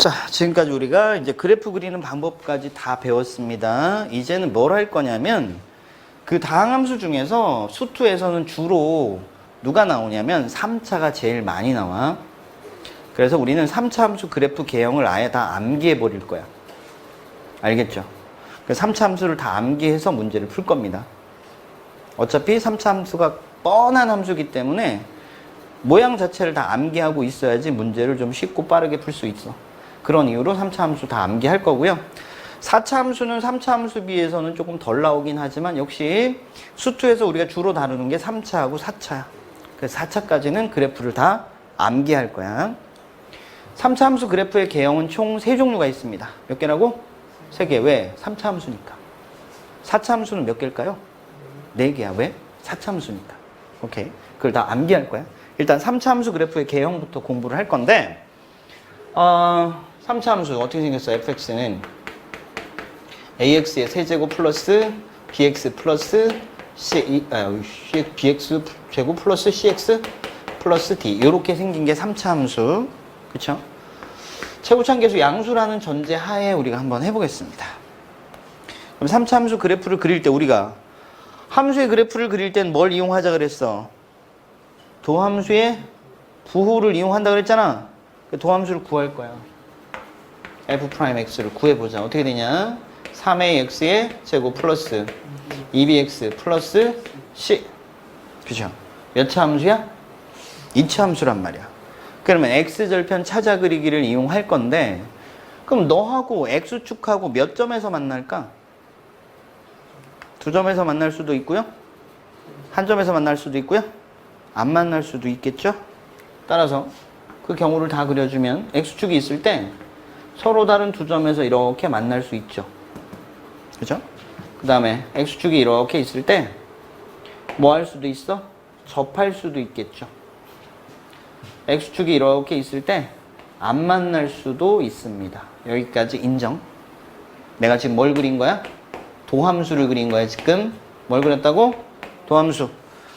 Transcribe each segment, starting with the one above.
자, 지금까지 우리가 이제 그래프 그리는 방법까지 다 배웠습니다. 이제는 뭘 할 거냐면 그 다항함수 중에서 수투에서는 주로 누가 나오냐면 3차가 제일 많이 나와. 그래서 우리는 3차 함수 그래프 개형을 아예 다 암기해 버릴 거야. 알겠죠? 그 3차 함수를 다 암기해서 문제를 풀 겁니다. 어차피 3차 함수가 뻔한 함수기 때문에 모양 자체를 다 암기하고 있어야지 문제를 좀 쉽고 빠르게 풀 수 있어. 그런 이유로 3차 함수 다 암기할 거고요. 4차 함수는 3차 함수 비해서는 조금 덜 나오긴 하지만 역시 수투에서 우리가 주로 다루는 게 3차하고 4차야. 그래서 4차까지는 그래프를 다 암기할 거야. 3차 함수 그래프의 개형은 총 3종류가 있습니다. 몇 개라고? 3개. 왜? 3차 함수니까. 4차 함수는 몇 개일까요? 4개야. 왜? 4차 함수니까. 오케이. 그걸 다 암기할 거야. 일단 3차 함수 그래프의 개형부터 공부를 할 건데 어, 3차 함수 어떻게 생겼어? fx는 ax의 세제곱 플러스 bx 플러스 c, 아, bx 제곱 플러스 cx 플러스 d 이렇게 생긴 게 3차 함수 그쵸? 최고차계수 양수라는 전제 하에 우리가 한번 해보겠습니다. 그럼 3차 함수 그래프를 그릴 때 우리가 함수의 그래프를 그릴 땐 뭘 이용하자 그랬어? 도함수의 부호를 이용한다 그랬잖아. 그 도함수를 구할 거야. F'x를 구해보자. 어떻게 되냐? 3ax의 제곱 플러스 2bx 플러스 c. 그죠? 몇 차 함수야? 2차 함수란 말이야. 그러면 x절편 찾아 그리기를 이용할 건데 그럼 너하고 x축하고 몇 점에서 만날까? 두 점에서 만날 수도 있고요. 한 점에서 만날 수도 있고요. 안 만날 수도 있겠죠? 따라서 그 경우를 다 그려주면 x축이 있을 때 서로 다른 두 점에서 이렇게 만날 수 있죠. 그죠? 그 다음에 x축이 이렇게 있을 때 뭐 할 수도 있어? 접할 수도 있겠죠. x축이 이렇게 있을 때 안 만날 수도 있습니다. 여기까지 인정. 내가 지금 뭘 그린 거야? 도함수를 그린 거야, 지금. 뭘 그렸다고? 도함수.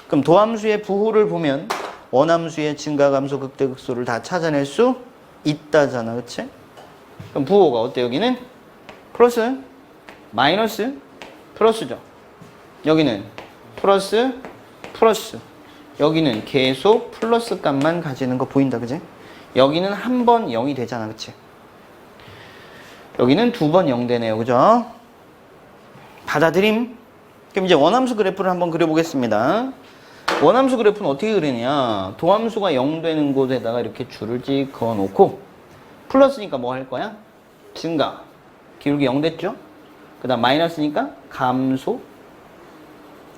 그럼 도함수의 부호를 보면 원함수의 증가 감소, 극대 극소를 다 찾아낼 수 있다잖아, 그치? 그럼 부호가 어때, 여기는? 플러스, 마이너스, 플러스죠. 여기는 플러스, 플러스. 여기는 계속 플러스 값만 가지는 거 보인다, 그지? 여기는 한 번 0이 되잖아, 그치? 여기는 두 번 0 되네요, 그죠? 받아들임. 그럼 이제 원함수 그래프를 한번 그려보겠습니다. 원함수 그래프는 어떻게 그리냐? 도함수가 0 되는 곳에다가 이렇게 줄을 찍 그어 놓고 플러스니까 뭐 할 거야? 증가. 기울기 0 됐죠? 그 다음 마이너스니까 감소.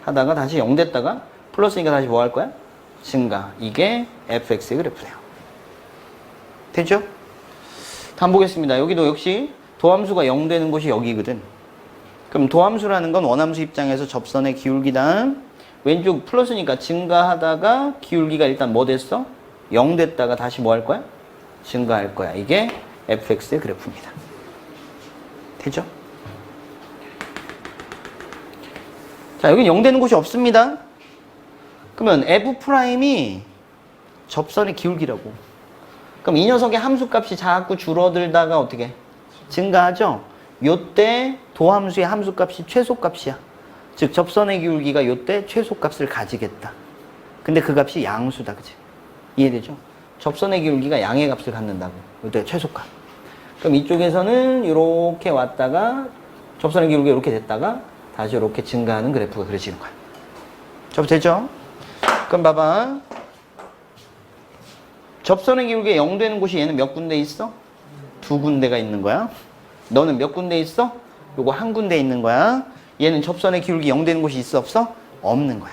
하다가 다시 0 됐다가 플러스니까 다시 뭐 할 거야? 증가. 이게 fx의 그래프네요. 됐죠? 다음 보겠습니다. 여기도 역시 도함수가 0 되는 곳이 여기거든. 그럼 도함수라는 건 원함수 입장에서 접선의 기울기당 왼쪽 플러스니까 증가하다가 기울기가 일단 뭐 됐어? 0 됐다가 다시 뭐 할 거야? 증가할 거야. 이게 fx의 그래프입니다. 되죠? 자, 여기 0 되는 곳이 없습니다. 그러면 f'이 접선의 기울기라고. 그럼 이 녀석의 함수값이 자꾸 줄어들다가 어떻게? 증가하죠? 요때 도함수의 함수값이 최소값이야. 즉 접선의 기울기가 요때 최소값을 가지겠다. 근데 그 값이 양수다. 그치? 이해되죠? 접선의 기울기가 양의 값을 갖는다고. 요때 최소값. 그럼 이쪽에서는 이렇게 왔다가 접선의 기울기가 이렇게 됐다가 다시 이렇게 증가하는 그래프가 그려지는 거야. 접 되죠? 그럼 봐봐. 접선의 기울기가 0 되는 곳이 얘는 몇 군데 있어? 두 군데가 있는 거야. 너는 몇 군데 있어? 요거 한 군데 있는 거야. 얘는 접선의 기울기 0 되는 곳이 있어 없어? 없는 거야.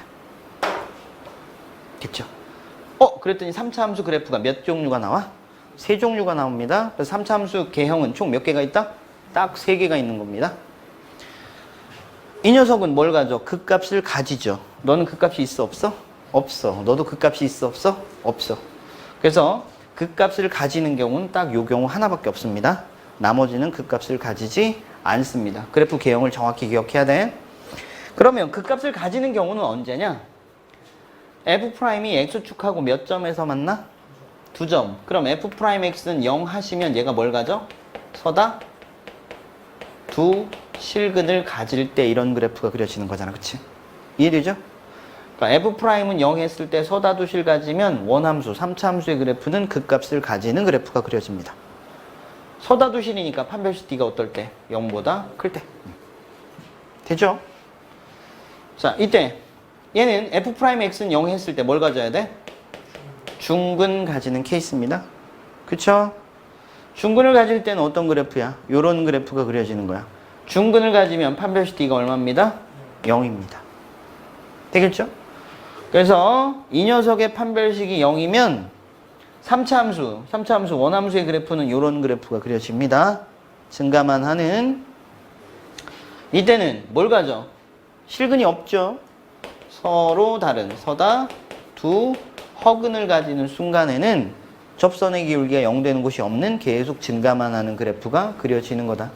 됐죠? 어, 그랬더니 3차 함수 그래프가 몇 종류가 나와? 세 종류가 나옵니다. 그래서 3차 함수 개형은 총 몇 개가 있다? 딱 세 개가 있는 겁니다. 이 녀석은 뭘 가져? 극값을 가지죠. 너는 극값이 있어 없어? 없어. 너도 극값이 있어 없어? 없어. 그래서 극값을 가지는 경우는 딱 요 경우 하나밖에 없습니다. 나머지는 극값을 가지지 않습니다. 그래프 개형을 정확히 기억해야 돼. 그러면 극값을 가지는 경우는 언제냐? F'이 x축하고 몇 점에서 만나? 두 점. 그럼 f 프라임 x는 0 하시면 얘가 뭘 가져? 서다 두 실근을 가질 때 이런 그래프가 그려지는 거잖아. 그치? 이해되죠? 그러니까 f 프라임은 0 했을 때 서다 두 실 가지면 원함수, 3차 함수의 그래프는 극값을 가지는 그래프가 그려집니다. 서다 두 실이니까 판별식 d가 어떨 때? 0보다 클 때. 되죠? 자, 이때 얘는 f 프라임 x는 0 했을 때 뭘 가져야 돼? 중근 가지는 케이스입니다. 그쵸? 중근을 가질 때는 어떤 그래프야? 요런 그래프가 그려지는 거야. 중근을 가지면 판별식 d가 얼마입니다? 0입니다. 되겠죠? 그래서 이 녀석의 판별식이 0이면 3차 함수, 3차 함수 원함수의 그래프는 요런 그래프가 그려집니다. 증가만 하는 이때는 뭘 가져? 실근이 없죠. 서로 다른 서다 두 허근을 가지는 순간에는 접선의 기울기가 0 되는 곳이 없는 계속 증가만 하는 그래프가 그려지는 거다.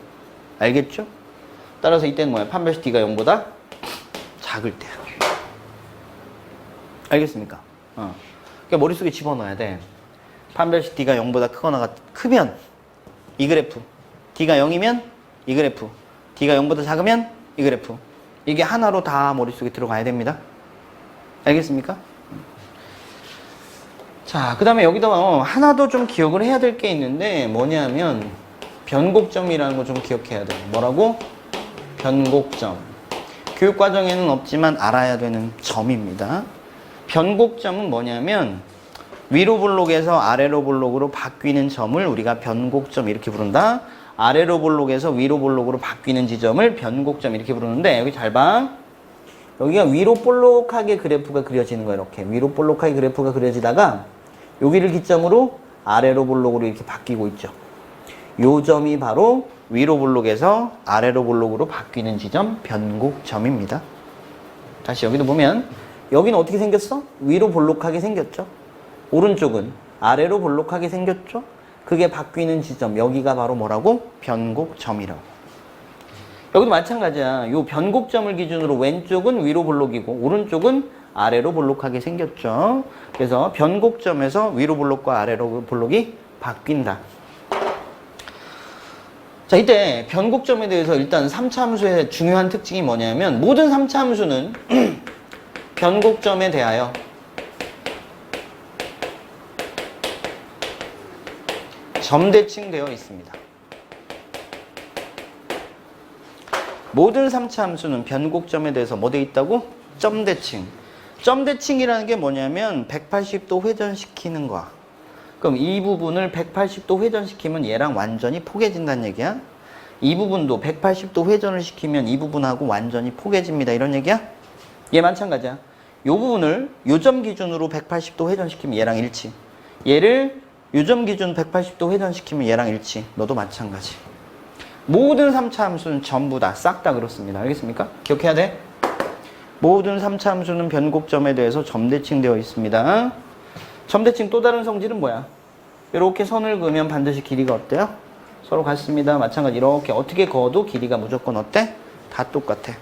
알겠죠? 따라서 이때는 뭐야? 판별식 d가 0보다 작을 때야. 알겠습니까? 어. 그러니까 머릿속에 집어넣어야 돼. 판별식 d가 0보다 크거나 같, 크면 이 그래프. d가 0이면 이 그래프. d가 0보다 작으면 이 그래프. 이게 하나로 다 머릿속에 들어가야 됩니다. 알겠습니까? 자, 그 다음에 여기다 어, 하나 더 좀 기억을 해야 될 게 있는데 뭐냐면 변곡점이라는 거 좀 기억해야 돼. 뭐라고? 변곡점. 교육과정에는 없지만 알아야 되는 점입니다. 변곡점은 뭐냐면 위로 볼록에서 아래로 볼록으로 바뀌는 점을 우리가 변곡점 이렇게 부른다. 아래로 볼록에서 위로 볼록으로 바뀌는 지점을 변곡점 이렇게 부르는데 여기 잘 봐. 여기가 위로 볼록하게 그래프가 그려지는 거야 이렇게 위로 볼록하게 그래프가 그려지다가 여기를 기점으로 아래로 볼록으로 이렇게 바뀌고 있죠. 요 점이 바로 위로 볼록에서 아래로 볼록으로 바뀌는 지점 변곡점입니다. 다시 여기도 보면 여기는 어떻게 생겼어? 위로 볼록하게 생겼죠. 오른쪽은 아래로 볼록하게 생겼죠. 그게 바뀌는 지점 여기가 바로 뭐라고? 변곡점이라고. 여기도 마찬가지야. 요 변곡점을 기준으로 왼쪽은 위로 볼록이고 오른쪽은 아래로 볼록하게 생겼죠. 그래서 변곡점에서 위로 볼록과 아래로 볼록이 바뀐다. 자, 이때 변곡점에 대해서 일단 3차 함수의 중요한 특징이 뭐냐면 모든 3차 함수는 변곡점에 대하여 점대칭되어 있습니다. 모든 3차 함수는 변곡점에 대해서 뭐돼 있다고? 점 대칭. 점 대칭이라는 게 뭐냐면 180도 회전시키는 거야. 그럼 이 부분을 180도 회전시키면 얘랑 완전히 포개진다는 얘기야. 이 부분도 180도 회전을 시키면 이 부분하고 완전히 포개집니다. 이런 얘기야? 얘 마찬가지야. 요 부분을 요점 기준으로 180도 회전시키면 얘랑 일치. 얘를 요점 기준 180도 회전시키면 얘랑 일치. 너도 마찬가지. 모든 3차 함수는 전부 다 싹 다 그렇습니다. 알겠습니까? 기억해야 돼. 모든 3차 함수는 변곡점에 대해서 점대칭되어 있습니다. 점대칭 또 다른 성질은 뭐야? 이렇게 선을 그으면 반드시 길이가 어때요? 서로 같습니다. 마찬가지 이렇게 어떻게 그어도 길이가 무조건 어때? 다 똑같아.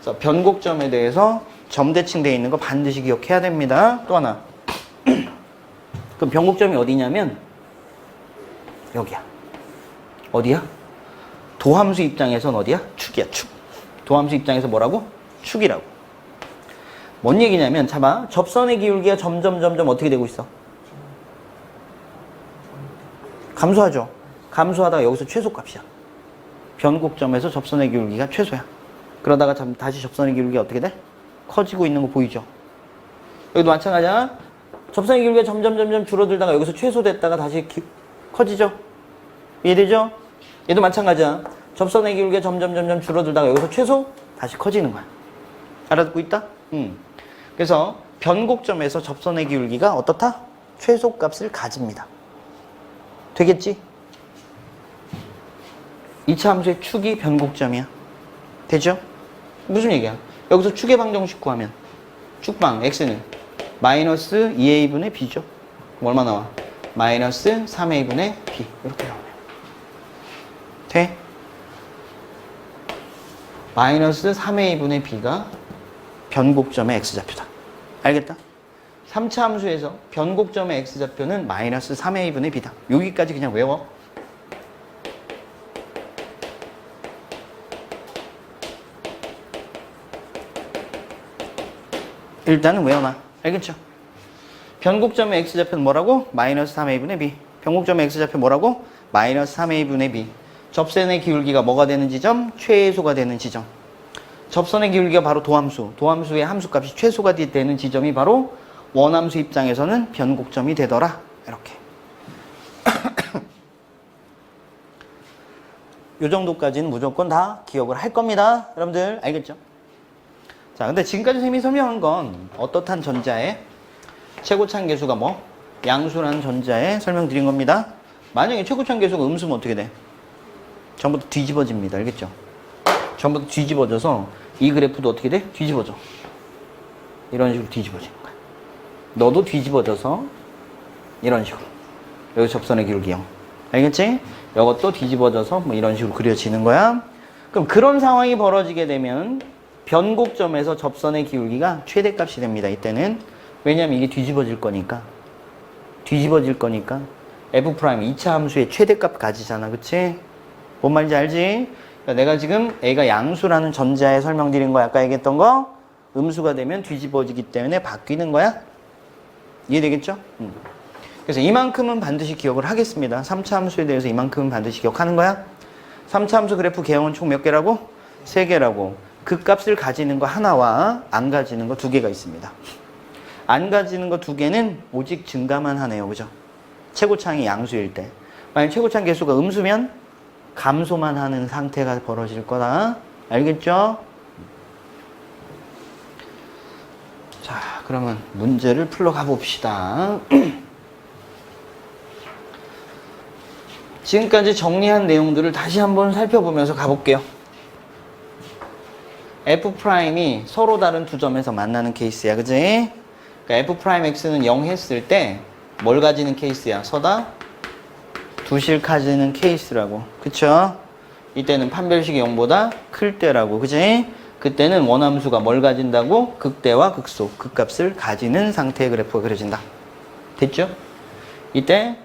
그래서 변곡점에 대해서 점대칭되어 있는 거 반드시 기억해야 됩니다. 또 하나. 그럼 변곡점이 어디냐면 여기야. 어디야? 도함수 입장에선 어디야? 축이야, 축. 도함수 입장에서 뭐라고? 축이라고. 뭔 얘기냐면, 잡아. 접선의 기울기가 점점, 점점 어떻게 되고 있어? 감소하죠? 감소하다가 여기서 최소값이야. 변곡점에서 접선의 기울기가 최소야. 그러다가 참 다시 접선의 기울기가 어떻게 돼? 커지고 있는 거 보이죠? 여기도 마찬가지야. 접선의 기울기가 점점, 점점 줄어들다가 여기서 최소됐다가 다시 기- 커지죠? 이해되죠? 얘도 마찬가지야. 접선의 기울기가 점점 점점 줄어들다가 여기서 최소 다시 커지는 거야. 알아듣고 있다? 응. 그래서 변곡점에서 접선의 기울기가 어떻다? 최소 값을 가집니다. 되겠지? 2차 함수의 축이 변곡점이야. 되죠? 무슨 얘기야? 여기서 축의 방정식 구하면 축방 x는 마이너스 2a분의 b죠. 얼마 나와? 마이너스 3a분의 b 이렇게 나오 돼? 마이너스 3a분의 b가 변곡점의 x좌표다. 알겠다? 3차 함수에서 변곡점의 x좌표는 마이너스 3의 2분의 b다. 여기까지 그냥 외워. 일단은 외워놔. 알겠죠? 변곡점의 x좌표는 뭐라고? 마이너스 3의 2분의 b. 변곡점의 x좌표 뭐라고? 마이너스 3의 2분의 b. 접선의 기울기가 뭐가 되는 지점? 최소가 되는 지점. 접선의 기울기가 바로 도함수. 도함수의 함수값이 최소가 되- 되는 지점이 바로 원함수 입장에서는 변곡점이 되더라. 이렇게. 요 정도까지는 무조건 다 기억을 할 겁니다. 여러분들 알겠죠? 자, 근데 지금까지 선생님이 설명한 건 어떻단 전자의 최고창 계수가 뭐? 양수라는 전자에 설명드린 겁니다. 만약에 최고창 계수가 음수면 어떻게 돼? 전부 다 뒤집어집니다. 알겠죠? 전부 다 뒤집어져서 이 그래프도 어떻게 돼? 뒤집어져. 이런 식으로 뒤집어지는 거야. 너도 뒤집어져서 이런 식으로. 여기 접선의 기울기 0. 알겠지? 이것도 뒤집어져서 뭐 이런 식으로 그려지는 거야. 그럼 그런 상황이 벌어지게 되면 변곡점에서 접선의 기울기가 최대값이 됩니다. 이때는. 왜냐면 이게 뒤집어질 거니까. 뒤집어질 거니까. f 프라임 2차 함수의 최대값 가지잖아. 그치? 뭔 말인지 알지? 그러니까 내가 지금 A가 양수라는 전자에 설명드린 거 아까 얘기했던 거 음수가 되면 뒤집어지기 때문에 바뀌는 거야. 이해되겠죠? 음. 그래서 이만큼은 반드시 기억을 하겠습니다. 3차 함수에 대해서 이만큼은 반드시 기억하는 거야. 3차 함수 그래프 개형은 총 몇 개라고? 세 개라고. 그 값을 가지는 거 하나와 안 가지는 거 두 개가 있습니다. 안 가지는 거 두 개는 오직 증가만 하네요. 그죠? 최고창이 양수일 때. 만약 최고창 개수가 음수면 감소만 하는 상태가 벌어질 거다. 알겠죠? 자, 그러면 문제를 풀러 가 봅시다. 지금까지 정리한 내용들을 다시 한번 살펴보면서 가볼게요. F'이 서로 다른 두 점에서 만나는 케이스야, 그지? 그러니까 F'X는 0 했을 때 뭘 가지는 케이스야? 서다 두실 가지는 케이스라고. 그쵸? 이때는 판별식이 0보다 클 때라고. 그지? 그때는 원함수가 뭘 가진다고? 극대와 극소, 극값을 가지는 상태의 그래프가 그려진다. 됐죠? 이때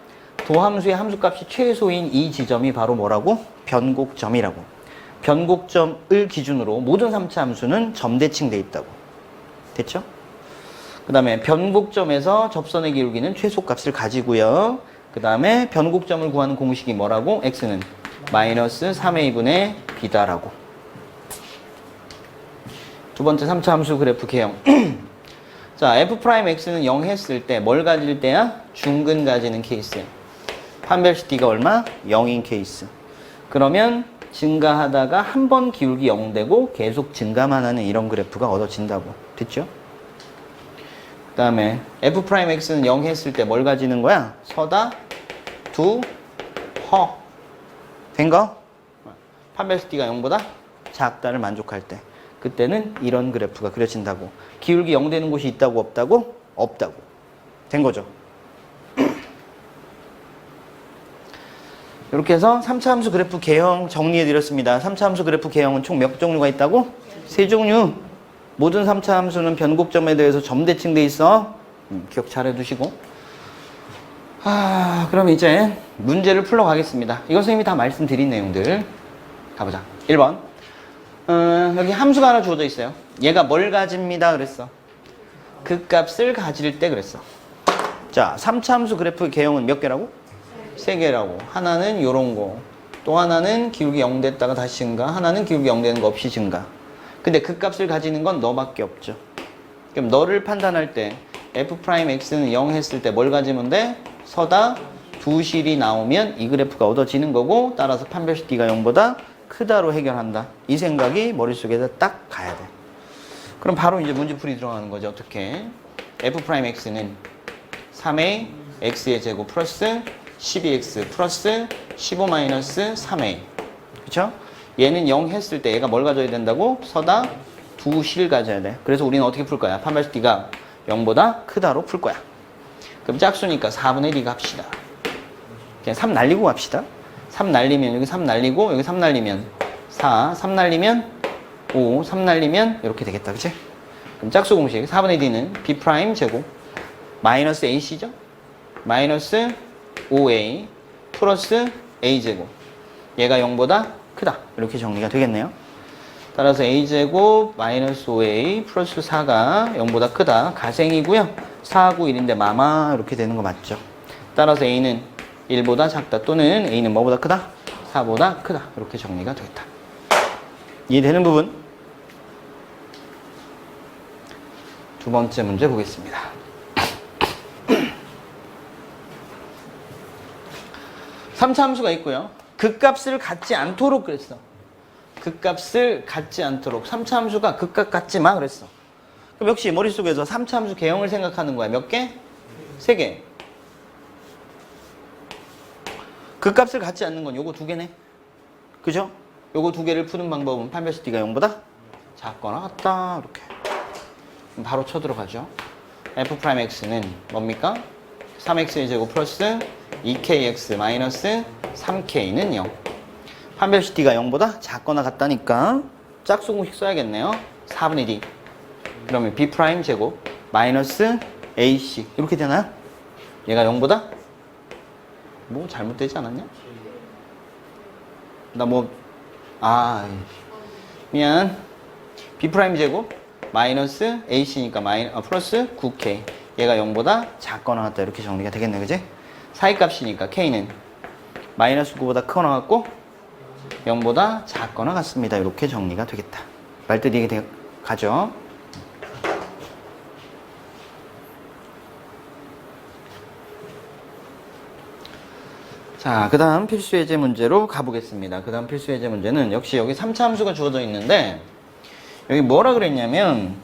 도함수의 함수값이 최소인 이 지점이 바로 뭐라고? 변곡점이라고. 변곡점을 기준으로 모든 3차 함수는 점대칭돼 있다고. 됐죠? 그 다음에 변곡점에서 접선의 기울기는 최소값을 가지고요. 그 다음에 변곡점을 구하는 공식이 뭐라고? x는 마이너스 3의 2분의 b다라고. 두 번째 3차 함수 그래프 개형. 자, f'x는 0 했을 때 뭘 가질 때야? 중근 가지는 케이스야. 판별식 d가 얼마? 0인 케이스. 그러면 증가하다가 한 번 기울기 0 되고 계속 증가만 하는 이런 그래프가 얻어진다고. 됐죠? 그 다음에 f'x는 0 했을 때 뭘 가지는 거야? 서다, 두, 허. 된 거? 판별식 d가 0보다 작다를 만족할 때. 그때는 이런 그래프가 그려진다고. 기울기 0 되는 곳이 있다고 없다고? 없다고. 된 거죠? 이렇게 해서 3차 함수 그래프 개형 정리해 드렸습니다. 3차 함수 그래프 개형은 총 몇 종류가 있다고? 세 종류. 모든 3차 함수는 변곡점에 대해서 점대칭돼 있어. 음, 기억 잘 해두시고. 아, 그럼 이제 문제를 풀러 가겠습니다. 이거 선생님이 다 말씀드린 내용들. 가보자. 1번. 어, 여기 함수가 하나 주어져 있어요. 얘가 뭘 가집니다 그랬어. 그 값을 가질 때 그랬어. 자, 3차 함수 그래프 개형은 몇 개라고? 세 개라고. 하나는 요런 거. 또 하나는 기울기 0 됐다가 다시 증가. 하나는 기울기 0 되는 거 없이 증가. 근데 그 값을 가지는 건 너밖에 없죠. 그럼 너를 판단할 때 f'x는 0 했을 때 뭘 가지면 돼? 서다 두 실이 나오면 이 그래프가 얻어지는 거고 따라서 판별식 d가 0보다 크다로 해결한다. 이 생각이 머릿속에서 딱 가야 돼. 그럼 바로 이제 문제풀이 들어가는 거죠. 어떻게? f'x는 3a x의 제곱 플러스 12x 플러스 15 마이너스 3a 그쵸? 얘는 0 했을 때 얘가 뭘 가져야 된다고? 서다 두 실 가져야 돼. 그래서 우리는 어떻게 풀 거야? 판별식 d가 0보다 크다로 풀 거야. 그럼 짝수니까 4분의 1가 합시다. 그냥 3 날리고 갑시다. 3 날리면 여기 3 날리고 여기 3 날리면 4, 3 날리면 5, 3 날리면 이렇게 되겠다. 그치? 그럼 짝수 공식 4분의 d는 b 제곱 마이너스 AC죠? 마이너스 5A 플러스 A제곱. 얘가 0보다 크다. 이렇게 정리가 되겠네요. 따라서 A제곱 마이너스 5A 플러스 4가 0보다 크다. 가생이고요. 4하고 1인데 마마 이렇게 되는 거 맞죠? 따라서 A는 1보다 작다 또는 A는 뭐보다 크다? 4보다 크다. 이렇게 정리가 되겠다. 이해되는 부분? 두 번째 문제 보겠습니다. 삼차함수가 있고요. 극값을 갖지 않도록 그랬어. 극값을 갖지 않도록 삼차함수가 극값 마 그랬어. 그럼 역시 머릿속에서 삼차함수 개형을 생각하는 거야. 몇 개? 세 개. 극값을 갖지 않는 건 요거 두 개네. 그죠? 요거 두 개를 푸는 방법은 판별식 D가 0보다 작거나 같다. 이렇게. 바로 쳐들어가죠. f'x는 뭡니까? 3x의 제곱 플러스 2kx 마이너스 3k는 0. 판별식 D가 0보다 작거나 같다니까 짝수공식 써야겠네요. 4분의 D. 그러면 B 프라임 제곱 마이너스 AC 이렇게 되나요? 얘가 0보다? 뭐 잘못되지 않았냐? 나 뭐, 아, 미안. B 제곱 마이너스 AC니까 마이, 어, 플러스 9K. 얘가 0보다 작거나 같다. 이렇게 정리가 되겠네, 그지? 사이값이니까 K는 마이너스 9보다 크거나 같고 0보다 작거나 같습니다. 이렇게 정리가 되겠다. 말뜻이 이게 되- 가죠. 자, 그 다음 필수 예제 문제로 가보겠습니다. 그 다음 필수 예제 문제는 역시 여기 3차 함수가 주어져 있는데 여기 뭐라 그랬냐면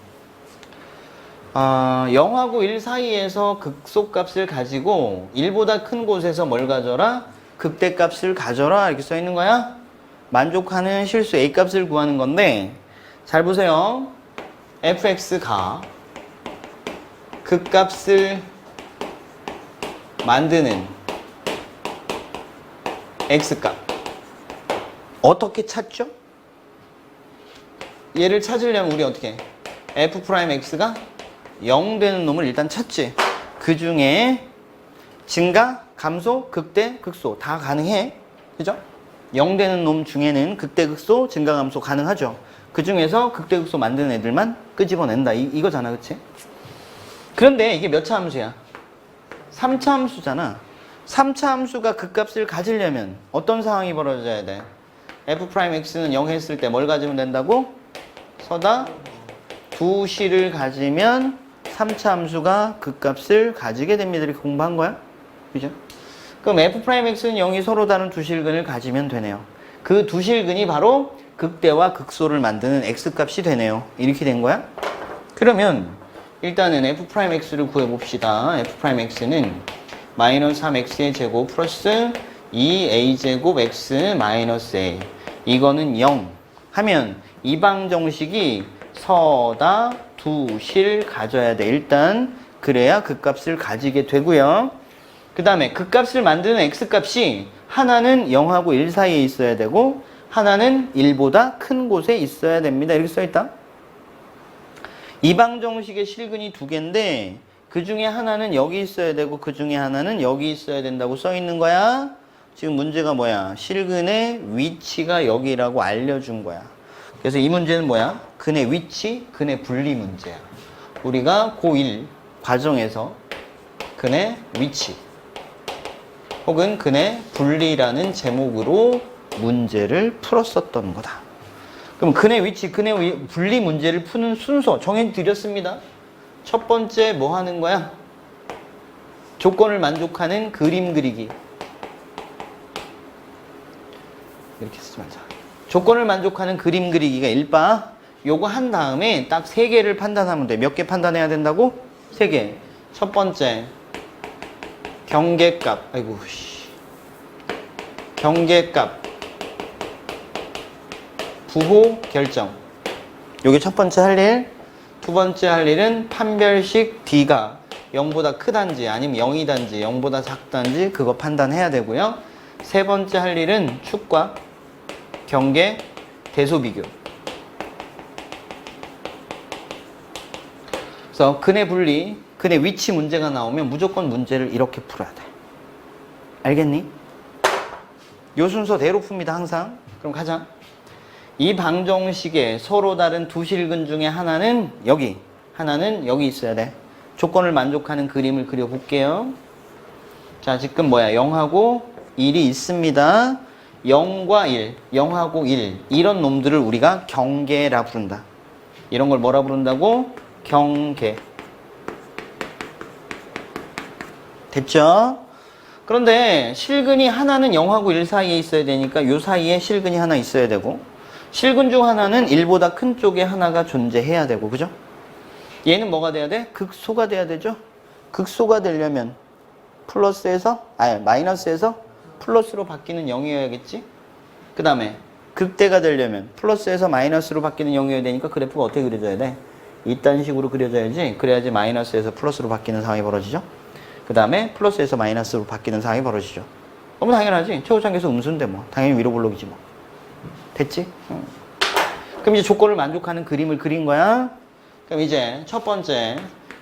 아, 0하고 1 사이에서 극소값을 가지고 1보다 큰 곳에서 뭘 가져라? 극대값을 가져라 이렇게 써 있는 거야. 만족하는 실수 A 값을 구하는 건데 잘 보세요. fx가 극값을 만드는 x값 어떻게 찾죠? 얘를 찾으려면 우리 어떻게 해? f 프라임 x가 0 되는 놈을 일단 찾지. 그 중에 증가, 감소, 극대, 극소 다 가능해. 그죠? 0 되는 놈 중에는 극대, 극소, 증가, 감소 가능하죠. 그 중에서 극대, 극소 만드는 애들만 끄집어낸다. 이, 이거잖아. 그치? 그런데 이게 몇 차 함수야? 3차 함수잖아. 3차 함수가 극값을 가지려면 어떤 상황이 벌어져야 돼? f 프라임 x는 0 했을 때 뭘 가지면 된다고? 서다 두 실을 가지면 3차 함수가 극값을 가지게 됩니다. 이렇게 공부한 거야. 그죠? 그럼 f 프라임 x는 0이 서로 다른 두 실근을 가지면 되네요. 그 두 실근이 바로 극대와 극소를 만드는 x값이 되네요. 이렇게 된 거야. 그러면 일단은 f 프라임 x를 구해 봅시다. f 프라임 x는 마이너스 3x의 제곱 플러스 2a 제곱 x 마이너스 a 이거는 0 하면 이방 정식이 서다 두실 가져야 돼. 일단 그래야 극값을 가지게 되고요. 그 다음에 극값을 만드는 x값이 하나는 0하고 1 사이에 있어야 되고 하나는 1보다 큰 곳에 있어야 됩니다. 이렇게 써있다. 이방 정식의 실근이 두 개인데 그 중에 하나는 여기 있어야 되고 그 중에 하나는 여기 있어야 된다고 써 있는 거야. 지금 문제가 뭐야? 실근의 위치가 여기라고 알려준 거야. 그래서 이 문제는 뭐야? 근의 위치, 근의 분리 문제야. 우리가 고1 과정에서 근의 위치 혹은 근의 분리라는 제목으로 문제를 풀었었던 거다. 그럼 근의 위치, 근의 위- 분리 문제를 푸는 순서 정해드렸습니다. 첫 번째 뭐 하는 거야? 조건을 만족하는 그림 그리기. 이렇게 쓰지 말자. 조건을 만족하는 그림 그리기가 일바. 요거 한 다음에 딱 세 개를 판단하면 돼. 몇 개 판단해야 된다고? 세 개. 첫 번째. 경계값. 아이고, 씨. 경계값. 부호 결정. 요게 첫 번째 할 일. 두 번째 할 일은 판별식 D가 0보다 크단지 아니면 0이단지 0보다 작단지 그거 판단해야 되고요. 세 번째 할 일은 축과 경계 대소 비교. 그래서 근의 분리 근데 위치 문제가 나오면 무조건 문제를 이렇게 풀어야 돼. 알겠니? 요 순서대로 풉니다, 항상. 그럼 가자. 이 방정식에 서로 다른 두 실근 중에 하나는 여기, 하나는 여기 있어야 돼. 조건을 만족하는 그림을 그려볼게요. 자, 지금 뭐야? 0하고 1이 있습니다. 0과 1, 0하고 1. 이런 놈들을 우리가 경계라 부른다. 이런 걸 뭐라 부른다고? 경계. 됐죠? 그런데 실근이 하나는 0하고 1 사이에 있어야 되니까 요 사이에 실근이 하나 있어야 되고 실근 중 하나는 1보다 큰 쪽에 하나가 존재해야 되고 그죠? 얘는 뭐가 돼야 돼? 극소가 돼야 되죠? 극소가 되려면 플러스에서 아니 마이너스에서 플러스로 바뀌는 0이어야겠지? 그 다음에 극대가 되려면 플러스에서 마이너스로 바뀌는 0이어야 되니까 그래프가 어떻게 그려져야 돼? 이딴 식으로 그려져야지 그래야지 마이너스에서 플러스로 바뀌는 상황이 벌어지죠? 그 다음에 플러스에서 마이너스로 바뀌는 상황이 벌어지죠. 너무 당연하지. 최고창계수 음수인데 뭐. 당연히 위로 볼록이지 뭐. 됐지? 응. 그럼 이제 조건을 만족하는 그림을 그린 거야. 그럼 이제 첫 번째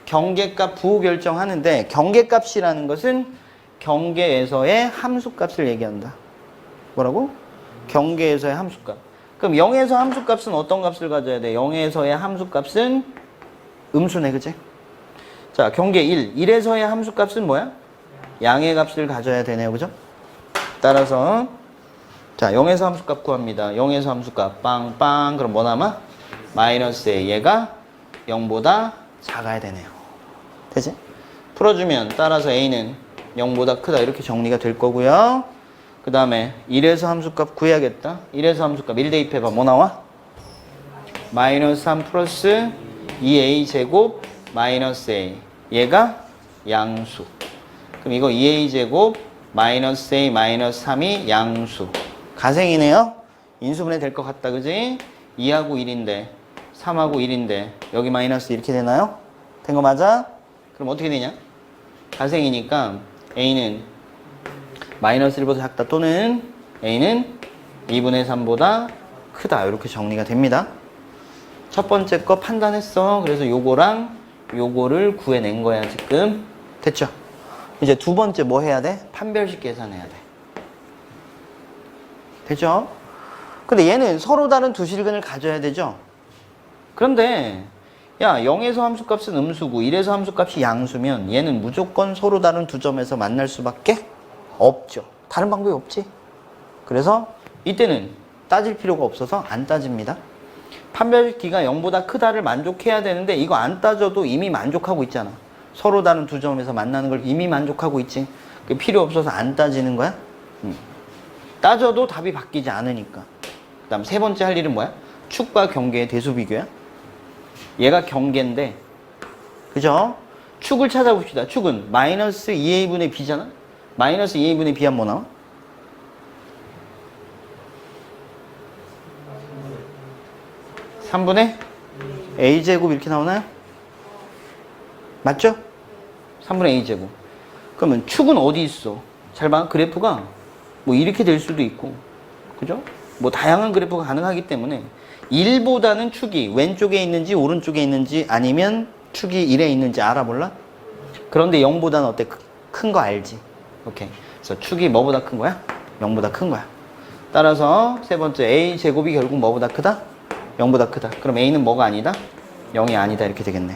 경계값 부호 결정하는데 경계값이라는 것은 경계에서의 함수값을 얘기한다. 뭐라고? 경계에서의 함수값. 그럼 0에서 함수값은 어떤 값을 가져야 돼? 0에서의 함수값은 음수네, 그치? 자, 경계 1. 1에서의 함수값은 뭐야? 양의 값을 가져야 되네요. 그죠? 따라서 자, 0에서 함수값 구합니다. 0에서 함수값 빵빵 그럼 뭐 남아? 마이너스 A 얘가 0보다 작아야 되네요. 되지? 풀어주면 따라서 A는 0보다 크다 이렇게 정리가 될 거고요. 그 다음에 1에서 함수값 구해야겠다. 1에서 함수값 1 대입해봐. 뭐 나와? 마이너스 3 플러스 2A 제곱 마이너스 A 얘가 양수 그럼 이거 2A 제곱 마이너스 A 마이너스 3이 양수 가생이네요 인수분해 될 것 같다 그지? 2하고 1인데 3하고 1인데 여기 마이너스 이렇게 되나요? 된 거 맞아? 그럼 어떻게 되냐? 가생이니까 A는 마이너스 1보다 작다 또는 A는 2분의 3보다 크다 이렇게 정리가 됩니다 첫 번째 거 판단했어. 그래서 요거랑 요거를 구해낸 거야, 지금. 됐죠? 이제 두 번째 뭐 해야 돼? 판별식 계산해야 돼. 됐죠? 근데 얘는 서로 다른 두 실근을 가져야 되죠? 그런데, 야, 0에서 함수값은 음수고 1에서 함수값이 양수면 얘는 무조건 서로 다른 두 점에서 만날 수밖에 없죠. 다른 방법이 없지. 그래서 이때는 따질 필요가 없어서 안 따집니다. 판별기가 0보다 크다를 만족해야 되는데 이거 안 따져도 이미 만족하고 있잖아. 서로 다른 두 점에서 만나는 걸 이미 만족하고 있지. 그 필요 없어서 안 따지는 거야. 음. 따져도 답이 바뀌지 않으니까. 그 다음 세 번째 할 일은 뭐야? 축과 경계의 대수 비교야. 얘가 경계인데, 그죠? 축을 찾아봅시다. 축은 마이너스 2a분의 b잖아? 마이너스 2a분의 b 하면 뭐 나와? 삼분의 a제곱 이렇게 나오나요? 맞죠? 3분의 a제곱. 그러면 축은 어디 있어? 잘 봐. 그래프가 뭐 이렇게 될 수도 있고, 그죠? 뭐 다양한 그래프가 가능하기 때문에 1보다는 축이 왼쪽에 있는지 오른쪽에 있는지 아니면 축이 1에 있는지 알아볼라? 그런데 0보다는 어때? 큰 거 알지? 오케이. 그래서 축이 뭐보다 큰 거야? 0보다 큰 거야. 따라서 세 번째 a 제곱이 결국 뭐보다 크다? 0보다 크다. 그럼 a는 뭐가 아니다? 0이 아니다. 이렇게 되겠네.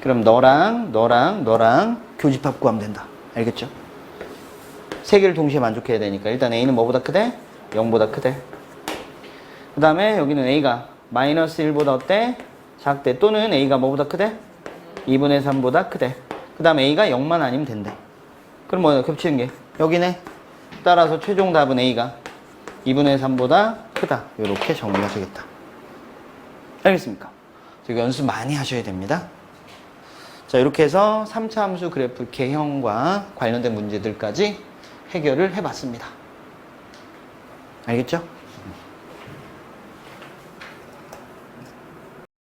그럼 너랑 너랑 너랑 교집합 구하면 된다. 알겠죠? 세 개를 동시에 만족해야 되니까 일단 a는 뭐보다 크대? 0보다 크대. 그 다음에 여기는 a가 마이너스 1보다 어때? 작대. 또는 a가 뭐보다 크대? 2분의 3보다 크대. 그 다음에 a가 0만 아니면 된대. 그럼 뭐야? 겹치는 게 여기네. 따라서 최종 답은 a가 2분의 3보다 크다. 이렇게 정리가 되겠다. 알겠습니까? 이거 연습 많이 하셔야 됩니다. 자, 이렇게 해서 3차 함수 그래프 개형과 관련된 문제들까지 해결을 해봤습니다. 알겠죠?